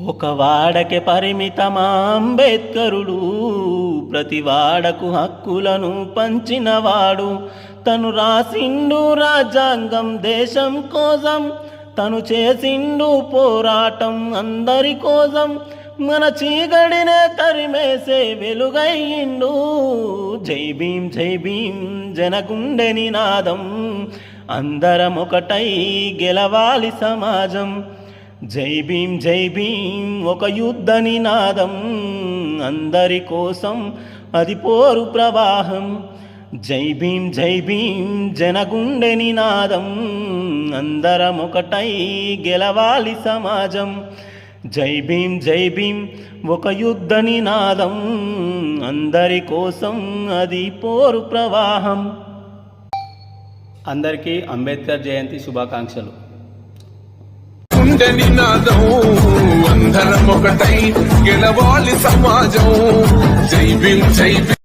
ఒక వాడకి పరిమితమా అంబేద్కరుడు ప్రతి వాడకు హక్కులను పంచినవాడు. తను రాసిండు రాజ్యాంగం దేశం కోసం తను చేసిండు పోరాటం అందరి కోసం. మన చీకడినే తరిమేసే వెలుగయ్యిండు. జై భీం జై భీం జనగుండె నినాదం అందరం ఒకటై గెలవాలి సమాజం. జై భీం జై భీం ఒక యుద్ధ నినాదం అందరి కోసం అది పోరు ప్రవాహం. జై భీం జై భీం జనగుండె నినాదం అందరం ఒకటై గెలవాలి సమాజం. జై భీం జై భీం ఒక యుద్ధ నినాదం అందరి కోసం అది పోరు ప్రవాహం. అందరికీ అంబేద్కర్ జయంతి శుభాకాంక్షలు. గుండె నినాదం అందరం ఒకటై గెలవాలి సమాజం. జై భీం జై భీం